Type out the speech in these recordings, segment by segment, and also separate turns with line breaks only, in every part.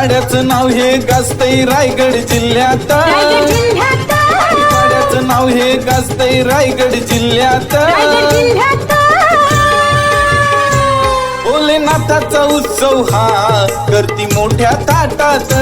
पाड्याचं नाव हे गाजतय रायगड जिल्ह्यात. पाड्याचं नाव हे गाजतय रायगड जिल्ह्यात. भोलेनाथाचा उत्सव हा करती मोठ्या ताटात.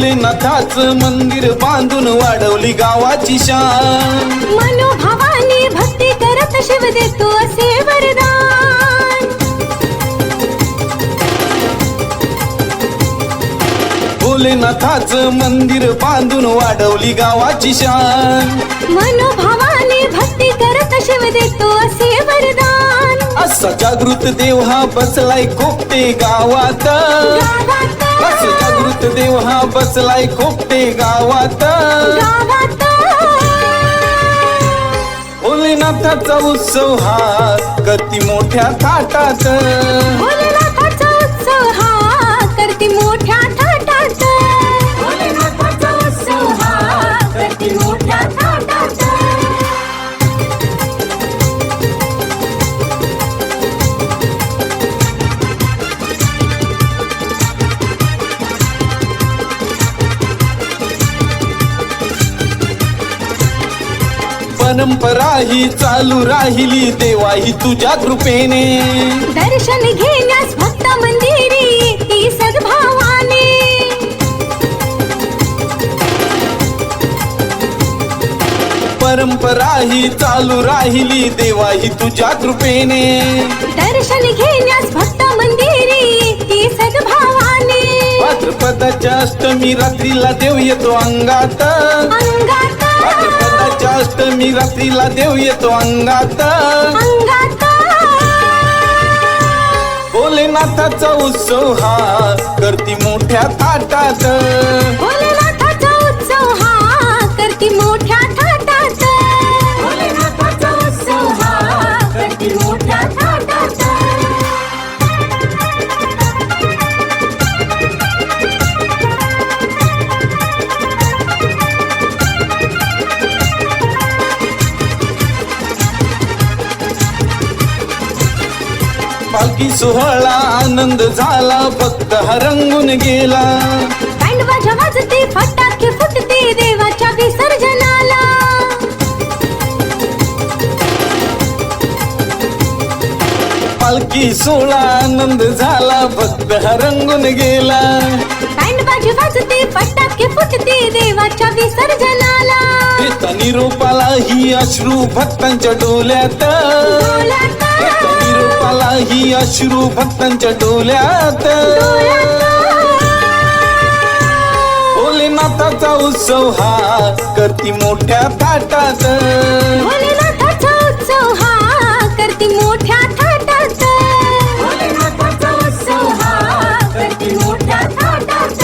भोलेनाथाचं
मंदिर बांधून वाढवली गावाची शान.
मनोभावाने भक्ती करत शिव देतो असे वरदान.
भोलेनाथाचं मंदिर बांधून वाढवली गावाची शान.
मनोभावाने भक्ती करत शिव देतो असा
जागृत देव हा बसलाय खोपटे गावात.
गावात.
असा जागृत देव हा बसलाय खोपटे गावात.
गावात.
भोलेनाथाचा उत्सव हा करती मोठ्या थाटात. परंपरा ही चालू राहिली देवा ही तुझ्या कृपेने.
दर्शन घेण्यास भक्त मंदिरी सद्भावाने.
परंपरा ही चालू राहिली देवा ही तुझ्या कृपेने.
दर्शन घेण्यास भक्त मंदिरी सद्भावाने.
भाद्रपदाच्या अष्टमी रात्रीला देव येतो अंगात.
अंगात.
भाद्रपदाच्या अष्टमी रात्रीला देव येतो अंगात.
अंगात.
भोलेनाथाचा उत्सव हा करती मोठ्या थाटात. पालखी सोहळा आनंद झाला फक्त हा रंगून गेला.
बँड बाजा वाजते फटाके फुटते देवाच्या विसर्जनाला.
पालखी सोहळा आनंद झाला फक्त हा रंगून गेला.
बँड बाजी वाजते फटाके फुटते देवाच्या विसर्जनाला.
निरोपाला ही अश्रू भक्तांच्या डोल्यात
डोळ्यात,
येता निरोपाला ही अश्रू भक्तांच्या डोल्यात. भोलेनाथाचा उत्सव हा करती मोठ्या
भोलेनाथाचा उत्सव हा करती मोठ्या थाटात. भोलेनाथाचा उत्सव हा करती मोठ्या थाटात.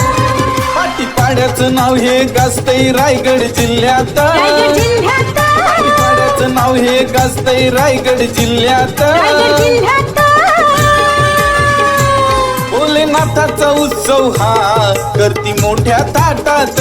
नाव हे गाजतय रायगड जिल्ह्यात.
रायगड जिल्ह्यात.
पाड्याचं नाव हे गाजतय रायगड जिल्ह्यात. भोलेनाथाचा उत्सव हा करती मोठ्या
भोलेनाथाचा